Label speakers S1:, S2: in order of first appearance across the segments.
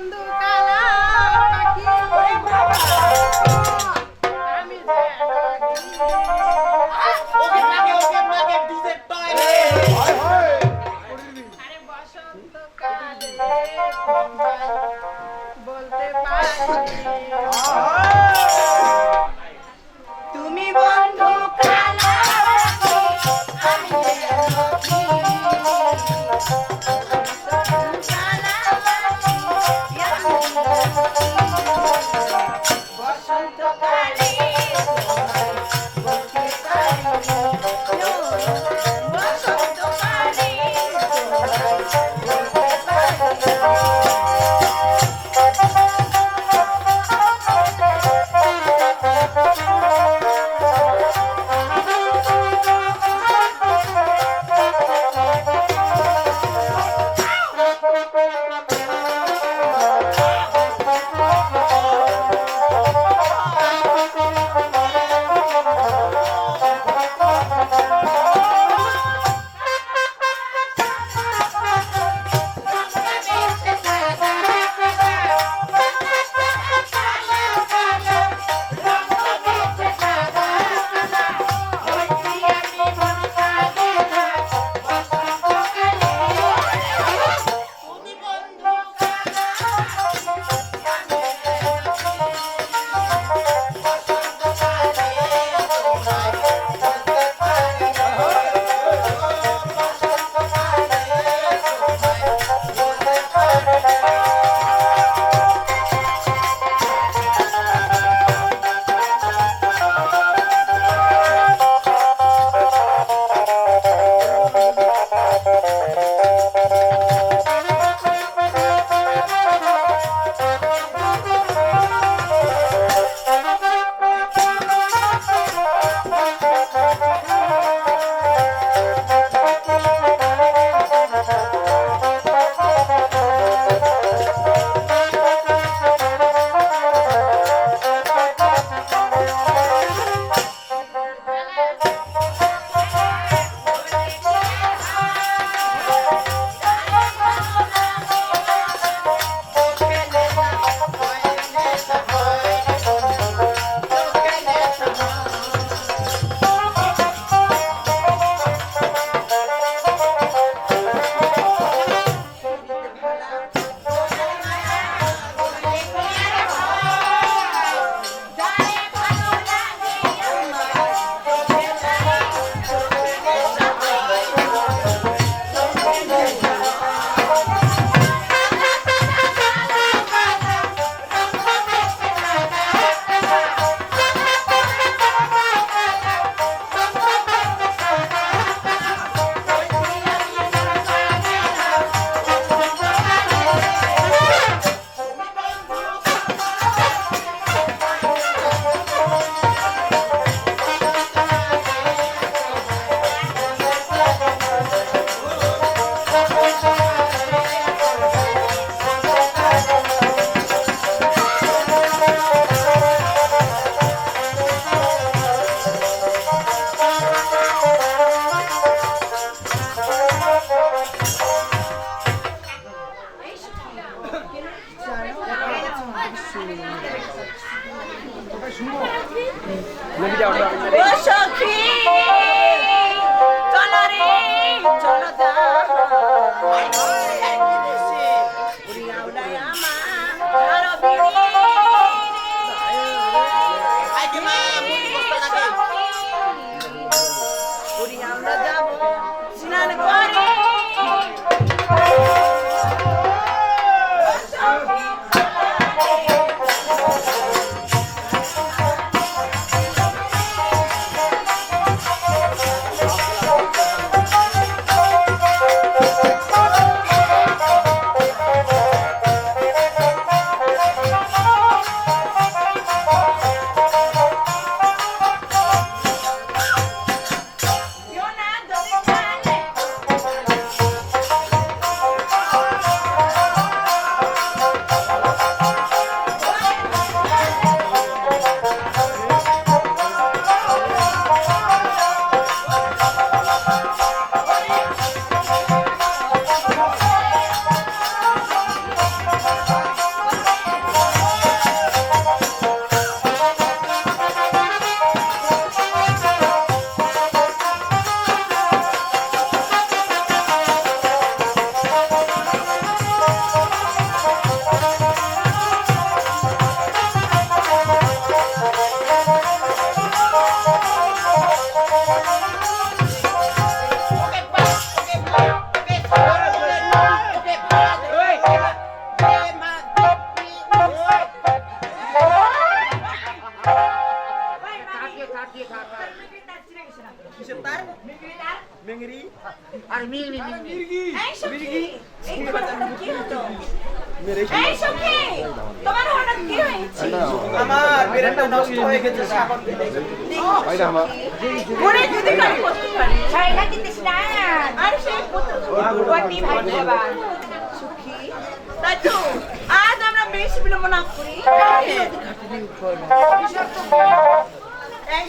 S1: বন্ধু কালা সখী চলো রে চলো
S2: আইকে
S1: পারে।
S3: ছয়টা দিতে না
S1: আর সেই পুত্র
S3: কোটি ভাই দেবা
S1: সুখী। তাই তো আজ আমরা বেশি বিলম্ব না করি। এই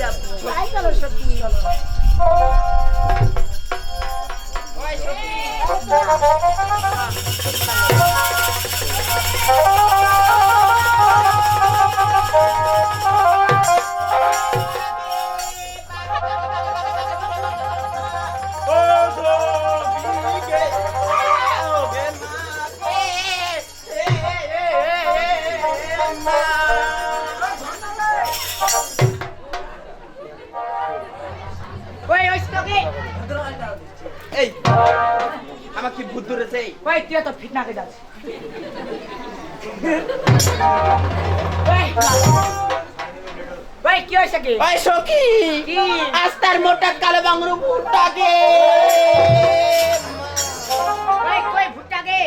S1: যাব। চলো সত্যি।
S2: ওই ধরেছে
S3: ওই তুই তো ফিটনা কে যাচ্ছিস। ওই ওই কি হয়েছে কি?
S2: ওই সখী
S3: কি?
S2: আজ তার মোটা কালো বাংরু ভুট্টাকে
S3: ওই কই ফুটাকে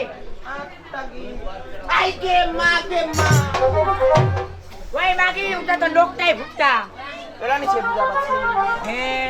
S2: আই কে মা কে মা।
S3: ওই মাগি ওটা তো লোকটাই ভুট্টা।
S2: এরা নিচে বুঝা পাচ্ছি
S3: হ্যাঁ।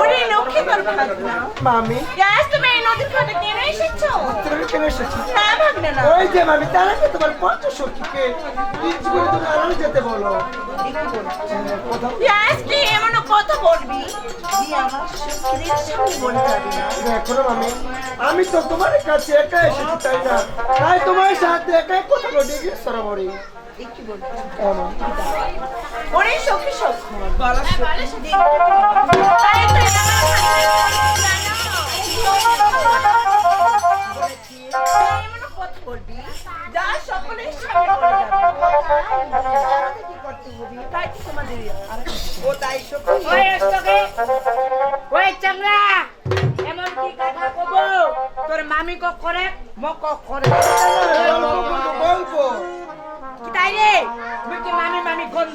S1: ওরে লক্ষ্মী তোর ভাগনা।
S4: মামি।
S1: গ্যাস তুমি এই নদীর ঘাটে কেন এসেছ?
S4: তুমি কেন এসেছি।
S1: না ভাগনা না।
S4: ওই যে মামি তার আগে তোমার পঞ্চ সখীকে ইঞ্চি করে তুমি আড়ালে যেতে বলো।
S1: গ্যাস কি এমন কথা বলবি? তুই আমার সুখীর সামনে বলে যাবি না।
S4: দেখো মামি আমি তো তোমার কাছে একা এসেছি তাই না? তাই তোমার সাথে একাই কথা বলে সরাবরি
S1: কি ওরে সখী সখ। বলা সখী।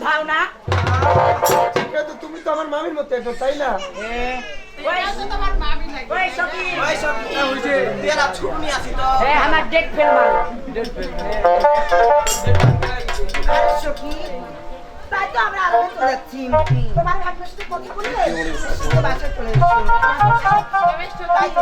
S3: গন্ধাও না
S4: ঠিক আছে তুমি তো আমার মামির মতো একদম তাই না?
S3: ওই ওই সখী।
S2: ওই সখী। তেরা ছুটনি আসি তো।
S3: এ আমার ডেট ফেল মার
S1: আরে সখী তাই তো আমরা আরও যাচ্ছি। তোমার ভাগ্নের সাথে কথা বলে তো বাসায় চলে এসেছি তাই তো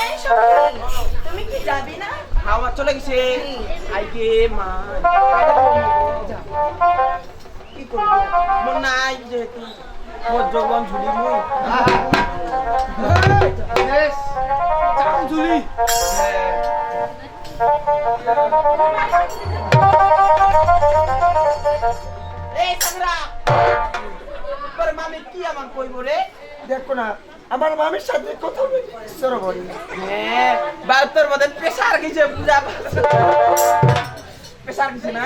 S1: এই সখী তুমি কি যাবে না?
S2: খাওয়া চলে গেছে। আইকে মা। কি করব? মন নাই যেহেতু। মোর যৌবন ঝুলি মুই ঝুলি। এই সাংরা মামি কি আমার কইব রে?
S4: দেখো না আমার মামির সাথে কথা বলে।
S2: হ্যাঁ বাহাত্তর মধ্যে প্রেসার গেছে বুঝা প্রেসার গেছে না?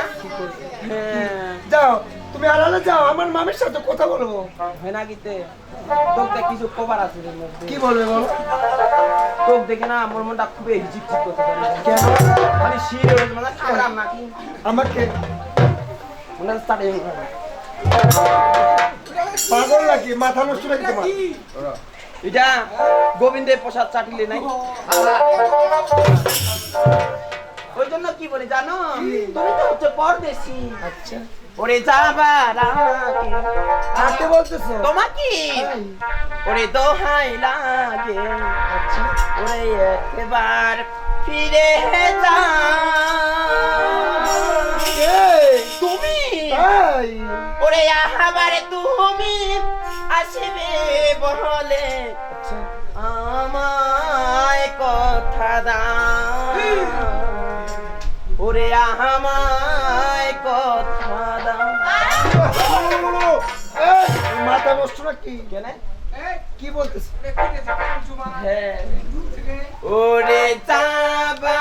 S2: হ্যাঁ।
S4: যাও তুমি আড়ালে যাও আমার মামির সাথে কথা বলব।
S2: হয় না গীতে? তোকে কিছু কবার আছে
S4: কি বলবে বলো?
S2: তোকে দেখে না আমার মনটা খুবই হিচিক ঠিক করতে পারি।
S4: কেন?
S2: খালি শির হয়েছে মানে খারাপ নাকি?
S4: আমাকে
S2: মনে তাড়াই
S4: পাগল নাকি? মাথা নষ্ট নাকি তোমার?
S2: এটা গোবিন্দের প্রসাদ চাটিলে নাই? ওই জন্য কি বলে জানো? তুমি তো হচ্ছে পরদেশি।
S4: আচ্ছা।
S2: ওরে যাবার
S4: বলতেছো?
S2: তোমাকে? ওরে দোহাই লাগে।
S4: আচ্ছা।
S2: ওরে একবার ফিরে যা। আমায় কথা দাও। ওরে আমায় কথা দাও।
S4: মাথা নষ্ট না কি?
S2: কেন?
S4: কি বলতেছ?
S2: হ্যাঁ। ওরে চাবা